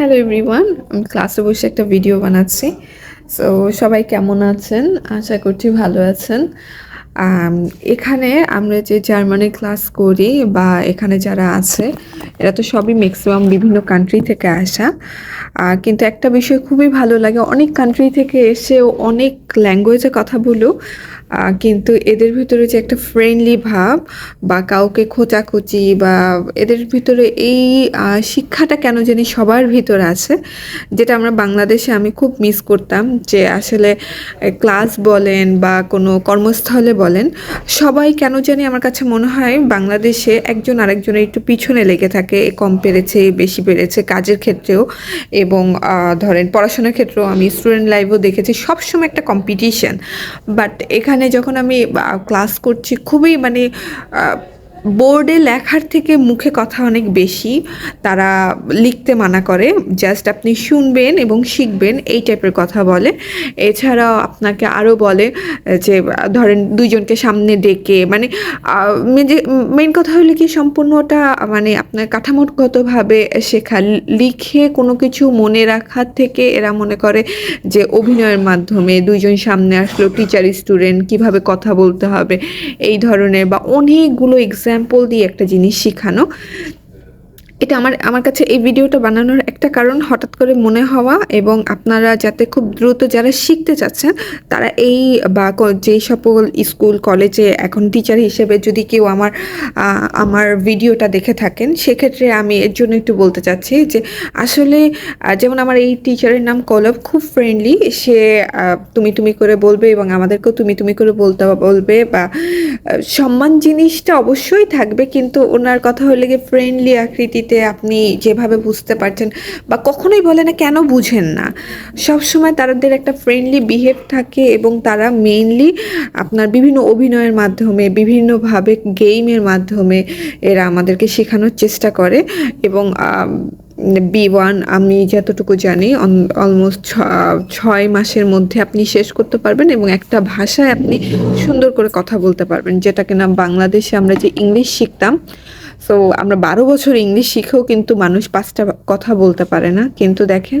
Hello everyone আমি ক্লাসে বসে একটা ভিডিও বানাচ্ছি। সো সবাই কেমন আছেন? আশা করছি ভালো আছেন। এখানে আমরা যে জার্মানি ক্লাস করি বা এখানে যারা আছে এরা তো সবই ম্যাক্সিমাম বিভিন্ন কান্ট্রি থেকে আসা। কিন্তু একটা বিষয় খুবই ভালো লাগে অনেক কান্ট্রি থেকে এসেও অনেক ল্যাঙ্গুয়েজে কথা আহ, কিন্তু এদের ভিতরে যে একটা ফ্রেন্ডলি ভাব বা কাউকে খোঁচাখুচি বা এদের ভিতরে এই শিক্ষাটা কেন জানি সবার ভিতরে আছে, যেটা আমরা বাংলাদেশে আমি খুব মিস করতাম যে আসলে ক্লাস বলেন বা কোনো কর্মস্থলে বলেন, সবাই কেন জানি আমার কাছে মনে হয় বাংলাদেশে একজন আরেকজনের একটু পিছনে লেগে থাকে কম পেরেছে বেশি পেরেছে কাজের ক্ষেত্রেও এবং ধরেন পড়াশোনার ক্ষেত্রেও আমি স্টুডেন্ট লাইফও দেখেছি সবসময় একটা কম্পিটিশন বাট এখানে যখন আমি ক্লাস করছি খুবই মানে বোর্ডে লেখার থেকে মুখে কথা অনেক বেশি। তারা লিখতে মানা করে, জাস্ট আপনি শুনবেন এবং শিখবেন। এই টাইপের কথা বলে। এছাড়াও আপনাকে আরও বলে যে, ধরেন দুইজনকে সামনে ডেকে মানে মেন কথা হলো কি, সম্পূর্ণটা মানে আপনার কাঠামোগতভাবে শেখা। লিখে কোনো কিছু মনে রাখার থেকে এরা মনে করে যে, অভিনয়ের মাধ্যমে দুইজন সামনে আসলো টিচার স্টুডেন্ট কীভাবে কথা বলতে হবে, এই ধরনের বা অনেকগুলো এক্সাম্পল দিয়ে একটা জিনিস শেখানো। এটা আমার আমার কাছে এই ভিডিওটা বানানোর একটা কারণ হঠাৎ করে মনে হওয়া এবং আপনারা যাতে খুব দ্রুত যারা শিখতে চাচ্ছেন, তারা এই বা যে সকল স্কুল, কলেজে এখন টিচার হিসেবে যদি কেউ আমার আমার ভিডিওটা দেখে থাকেন, সেক্ষেত্রে আমি এর জন্য একটু বলতে চাচ্ছি যে আসলে যেমন আমার এই টিচারের নাম কলব, খুব ফ্রেন্ডলি সে তুমি তুমি করে বলবে এবং আমাদেরকেও তুমি তুমি করে বলতে, বলবে বা সম্মান জিনিসটা অবশ্যই থাকবে, কিন্তু ওনার কথা হলে গিয়ে ফ্রেন্ডলি আকৃতিতে আপনি যেভাবে বুঝতে পারছেন বা কখনোই বলে না, কেন বুঝেন না? সব সময় তাদের একটা ফ্রেন্ডলি বিহেভ থাকে এবং তারা মেইনলি আপনার বিভিন্ন অভিনয়ের মাধ্যমে, বিভিন্নভাবে গেমের মাধ্যমে এরা আমাদেরকে শেখানোর চেষ্টা করে এবং বি ওয়ান আমি যতটুকু জানি অলমোস্ট ছয় মাসের মধ্যে আপনি শেষ করতে পারবেন এবং একটা ভাষায় আপনি সুন্দর করে কথা বলতে পারবেন, যেটা কিনা বাংলাদেশে আমরা যে ইংলিশ শিখতাম সো আমরা বারো বছর ইংলিশ শিখেও কিন্তু মানুষ পাঁচটা কথা বলতে পারে না। কিন্তু দেখেন,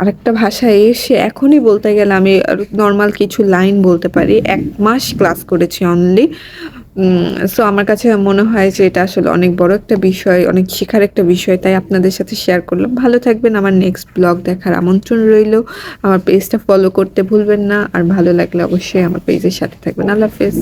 আরেকটা ভাষায় এসে এখনই বলতে গেলে আমি নর্মাল কিছু লাইন বলতে পারি। এক মাস ক্লাস করেছি অনলি সো আমার কাছে মনে হয় যে এটা আসলে অনেক বড় একটা বিষয়, অনেক শেখার একটা বিষয়। তাই আপনাদের সাথে শেয়ার করলাম। ভালো থাকবেন। আমার নেক্সট ব্লগ দেখার আমন্ত্রণ রইল। আমার পেজটা ফলো করতে ভুলবেন না। আর ভালো লাগলে অবশ্যই আমার পেজের সাথে থাকবেন। আল্লাহ হাফেজ।